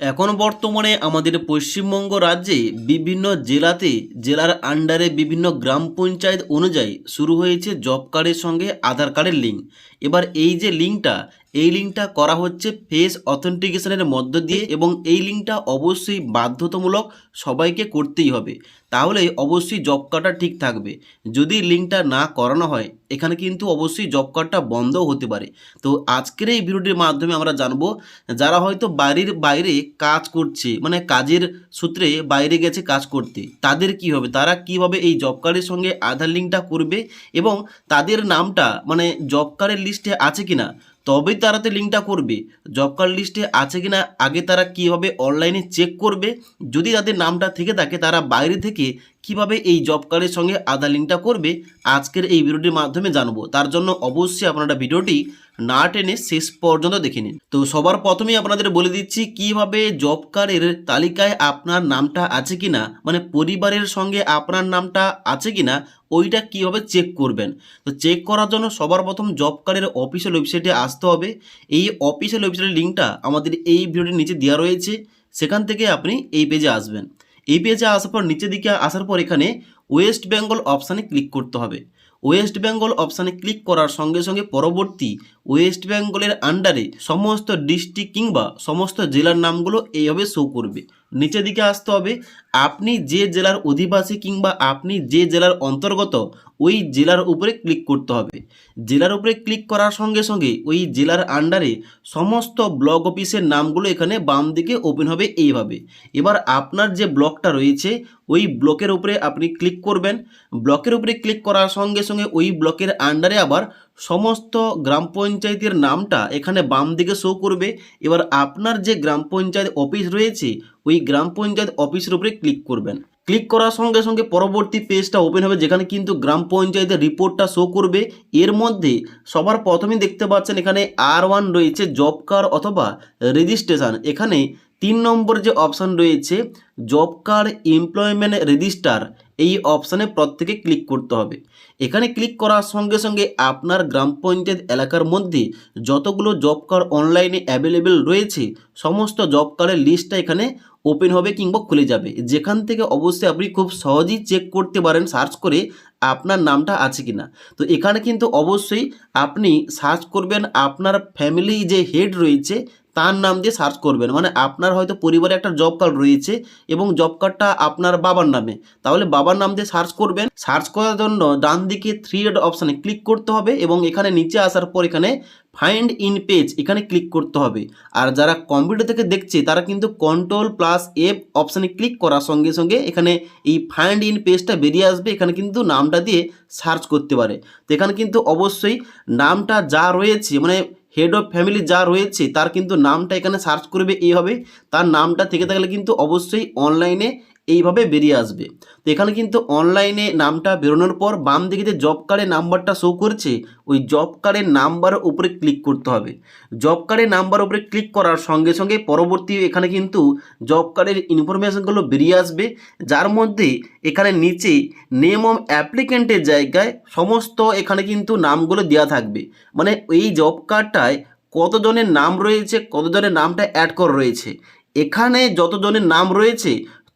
এখন বর্তমানে আমাদের পশ্চিমবঙ্গ রাজ্যে বিভিন্ন জেলাতে, জেলার আন্ডারে বিভিন্ন গ্রাম পঞ্চায়েত অনুযায়ী শুরু হয়েছে জব কার্ডের সঙ্গে আধার কার্ডের লিঙ্ক এবার এই যে লিঙ্কটা এই লিঙ্কটা করা হচ্ছে ফেস অথেন্টিকেশনের মধ্য দিয়ে এবং এই লিঙ্কটা অবশ্যই বাধ্যতামূলক সবাইকে করতেই হবে। তাহলে অবশ্যই জব কার্ডটা ঠিক থাকবে। যদি লিঙ্কটা না করানো হয়, এখানে কিন্তু অবশ্যই জব কার্ডটা বন্ধও হতে পারে। তো আজকের এই ভিডিওটির মাধ্যমে আমরা জানব, যারা হয়তো বাড়ির বাইরে কাজ করছে মানে কাজের সূত্রে বাইরে গেছে কাজ করতে, তাদের কি হবে? তারা কীভাবে এই জব কার্ডের সঙ্গে আধার লিঙ্কটা করবে এবং তাদের নামটা মানে জব কার্ডের লিস্টে আছে কিনা? তবেই তারা তো লিঙ্কটা করবে। জব কার্ড লিস্টে আছে কিনা, আগে তারা কীভাবে অনলাইনে চেক করবে, যদি তাদের নামটা থেকে থাকে, তারা বাইরে থেকে কীভাবে এই জব কার্ডের সঙ্গে আধার লিঙ্কটা করবে, আজকের এই ভিডিওটির মাধ্যমে জানব। তার জন্য অবশ্যই আপনারা ভিডিওটি না টেনে শেষ পর্যন্ত দেখে নিন। তো সবার প্রথমেই আপনাদের বলে দিচ্ছি, কীভাবে জব কার্ডের তালিকায় আপনার নামটা আছে কিনা মানে পরিবারের সঙ্গে আপনার নামটা আছে কিনা, ওইটা কীভাবে চেক করবেন? তো চেক করার জন্য সবার প্রথম জব কার্ডের অফিসিয়াল ওয়েবসাইটে আসতে হবে। এই অফিসিয়াল ওয়েবসাইটের লিঙ্কটা আমাদের এই ভিডিওটির নিচে দেওয়া রয়েছে। সেখান থেকে আপনি এই পেজে আসবেন। এই পেজে আসার পর, নিচের দিকে আসার পর এখানে ওয়েস্ট বেঙ্গল অপশানে ক্লিক করতে হবে। ওয়েস্ট বেঙ্গল অপশানে ক্লিক করার সঙ্গে সঙ্গে পরবর্তী ওয়েস্ট বেঙ্গলের আন্ডারে সমস্ত ডিস্ট্রিক্ট কিংবা সমস্ত জেলার নামগুলো এইভাবে শো করবে। নিচের দিকে আসতে হবে। আপনি যে জেলার অধিবাসী কিংবা আপনি যে জেলার অন্তর্গত, ওই জেলার উপরে ক্লিক করতে হবে। জেলার উপরে ক্লিক করার সঙ্গে সঙ্গে ওই জেলার আন্ডারে সমস্ত ব্লক অফিসের নামগুলো এখানে বাম দিকে ওপেন হবে এইভাবে। এবার আপনার যে ব্লকটা রয়েছে, ওই ব্লকের উপরে আপনি ক্লিক করবেন। ব্লকের উপরে ক্লিক করার সঙ্গে সঙ্গে ওই ব্লকের আন্ডারে আবার সমস্ত গ্রাম পঞ্চায়েতের নামটা এখানে বাম দিকে শো করবে। এবার আপনার যে গ্রাম পঞ্চায়েত অফিস রয়েছে, ওই গ্রাম পঞ্চায়েত অফিসের উপরে ক্লিক করবেন। ক্লিক করার সঙ্গে সঙ্গে পরবর্তী পেজটা ওপেন হবে, যেখানে কিন্তু গ্রাম পঞ্চায়েতের রিপোর্টটা শো করবে। এর মধ্যে সবার প্রথমেই দেখতে পাচ্ছেন এখানে আর ওয়ান রয়েছে জব কার্ড অথবা রেজিস্ট্রেশন এখানে তিন নম্বর যে অপশান রয়েছে জব কার্ড এমপ্লয়মেন্ট রেজিস্টার এই অপশানে প্রত্যেকে ক্লিক করতে হবে। এখানে ক্লিক করার সঙ্গে সঙ্গে আপনার গ্রাম পঞ্চায়েত এলাকার মধ্যে যতগুলো জব কার্ড অনলাইনে অ্যাভেলেবেল রয়েছে, সমস্ত জব কার্ডের লিস্টটা এখানে ওপেন হবে কিংবা খুলে যাবে। যেখান থেকে অবশ্যই আপনি খুব সহজেই চেক করতে পারেন, সার্চ করে আপনার নামটা আছে কি না তো এখানে কিন্তু অবশ্যই আপনি সার্চ করবেন, আপনার ফ্যামিলি যে হেড রয়েছে তার নাম দিয়ে সার্চ করবেন। মানে আপনার হয়তো পরিবারে একটা জব কার্ড রয়েছে এবং জব কার্ডটা আপনার বাবার নামে। তাহলে বাবার নাম দিয়ে সার্চ করবেন। সার্চ করার জন্য ডান দিকে থ্রি ডট অপশানে ক্লিক করতে হবে এবং এখানে নিচে আসার পর এখানে ফাইন্ড ইন পেজ এখানে ক্লিক করতে হবে। আর যারা কম্পিউটার থেকে দেখছে, তারা কিন্তু কন্ট্রোল প্লাস এফ অপশানে ক্লিক করার সঙ্গে সঙ্গে এখানে এই ফাইন্ড ইন পেজটা বেরিয়ে আসবে। এখানে কিন্তু নামটা দিয়ে সার্চ করতে পারে। তো এখানে কিন্তু অবশ্যই নামটা যা রয়েছে মানে হেড অফ ফ্যামিলি যা রয়েছে, তার কিন্তু নামটা এখানে সার্চ করবে এইভাবে তার নামটা থেকে থাকলে কিন্তু অবশ্যই অনলাইনে এইভাবে বেরিয়ে আসবে। তো এখানে কিন্তু অনলাইনে নামটা বেরোনোর পর বাম দিকে যে জব কার্ডের নাম্বারটা শো করছে, ওই জব কার্ডের নাম্বারের উপরে ক্লিক করতে হবে। জব কার্ডের নাম্বার উপরে ক্লিক করার সঙ্গে সঙ্গে পরবর্তী এখানে কিন্তু জব কার্ডের ইনফরমেশনগুলো বেরিয়ে আসবে। যার মধ্যে এখানে নিচে নেম অফ অ্যাপ্লিকেন্টের জায়গায় সমস্ত এখানে কিন্তু নামগুলো দেওয়া থাকবে। মানে এই জব কার্ডটায় কতজনের নাম রয়েছে, কতজনের নামটা অ্যাড করা রয়েছে। এখানে যতজনের নাম রয়েছে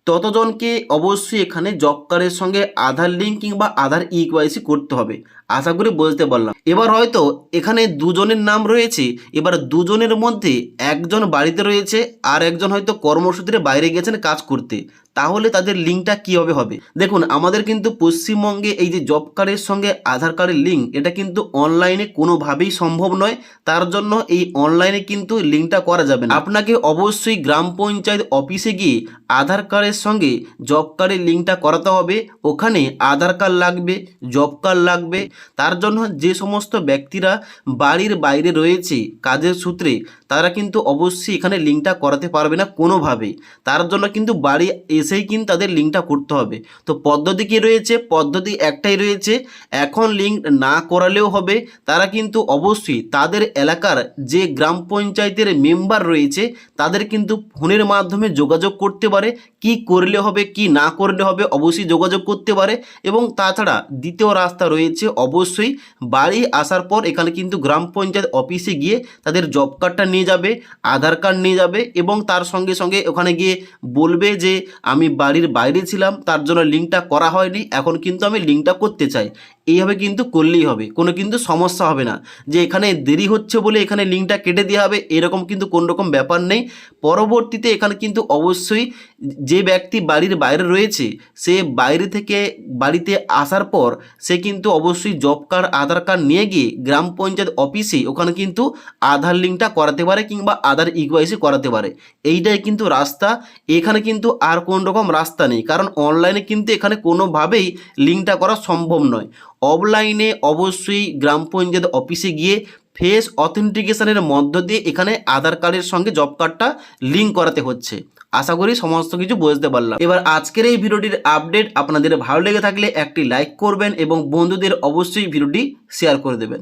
ততজনকে অবশ্যই এখানে জব কার্ডের সঙ্গে আধার লিঙ্ক কিংবা আধার ইকোয়াইসি করতে হবে। আশা করি বলতে পারলাম। এবার হয়তো এখানে দুজনের নাম রয়েছে, এবার দুজনের মধ্যে একজন বাড়িতে রয়েছে আর একজন হয়তো কর্মসূত্রে বাইরে গেছেন কাজ করতে। তাহলে তাদের লিঙ্কটা কীভাবে হবে দেখুন, আমাদের কিন্তু পশ্চিমবঙ্গে এই যে জব কার্ডের সঙ্গে আধার কার্ডের লিঙ্ক এটা কিন্তু অনলাইনে কোনোভাবেই সম্ভব নয়। তার জন্য এই অনলাইনে কিন্তু লিঙ্কটা করা যাবে না। আপনাকে অবশ্যই গ্রাম পঞ্চায়েত অফিসে গিয়ে আধার কার্ডের সঙ্গে জব কার্ডের লিঙ্কটা করাতে হবে। ওখানে আধার কার্ড লাগবে জব কার্ড লাগবে। তার জন্য যে সমস্ত ব্যক্তিরা বাড়ির বাইরে রয়েছে কাজের সূত্রে, তারা কিন্তু অবশ্যই এখানে লিঙ্কটা করাতে পারবে না কোনোভাবেই তার জন্য কিন্তু বাড়ি এসেই কিন্তু তাদের লিঙ্কটা করতে হবে। তো পদ্ধতি কী রয়েছে? পদ্ধতি একটাই রয়েছে, এখন লিঙ্ক না করালেও হবে। তারা কিন্তু অবশ্যই তাদের এলাকার যে গ্রাম পঞ্চায়েতের মেম্বার রয়েছে, তাদের কিন্তু ফোনের মাধ্যমে যোগাযোগ করতে পারে, কি করলে হবে, কি না করলে হবে অবশ্যই যোগাযোগ করতে পারে। এবং তাছাড়া দ্বিতীয় রাস্তা রয়েছে, অবশ্যই বাড়ি আসার পর এখানে কিন্তু গ্রাম পঞ্চায়েত অফিসে গিয়ে তাদের জব কার্ডটা নিয়ে যাবে, আধার কার্ড নিয়ে যাবে এবং তার সঙ্গে সঙ্গে ওখানে গিয়ে বলবে যে আমি বাড়ির বাইরে ছিলাম, তার জন্য লিঙ্কটা করা হয়নি। এখন কিন্তু আমি লিঙ্কটা করতে চাই। এইভাবে কিন্তু করলেই হবে। কোনো কিন্তু সমস্যা হবে না। যে এখানে দেরি হচ্ছে বলে এখানে লিঙ্কটা কেটে দেওয়া হবে, এরকম কিন্তু কোনো রকম ব্যাপার নেই। পরবর্তীতে এখানে কিন্তু অবশ্যই যে ব্যক্তি বাড়ির বাইরে রয়েছে, সে বাইরে থেকে বাড়িতে আসার পর সে কিন্তু অবশ্যই জব কার্ড, আধার কার্ড নিয়ে গিয়ে গ্রাম পঞ্চায়েত অফিসে ওখানে কিন্তু আধার লিঙ্কটা করাতে পারে কিংবা আধার ইকোয়াইসি করাতে পারে। এইটাই কিন্তু রাস্তা। এখানে কিন্তু আর কোনো রকম রাস্তা নেই। কারণ অনলাইনে কিন্তু এখানে কোনোভাবেই লিঙ্কটা করা সম্ভব নয়। অফলাইনে অবশ্যই গ্রাম পঞ্চায়েত অফিসে গিয়ে ফেস অথেন্টিকেশনের মধ্য দিয়ে এখানে আধার কার্ডের সঙ্গে জব কার্ডটা লিঙ্ক করাতে হচ্ছে। আশা করি সমস্ত কিছু বুঝতে পারলাম। এবার আজকের এই ভিডিওটির আপডেট আপনাদের ভালো লেগে থাকলে একটি লাইক করবেন এবং বন্ধুদের অবশ্যই ভিডিওটি শেয়ার করে দেবেন।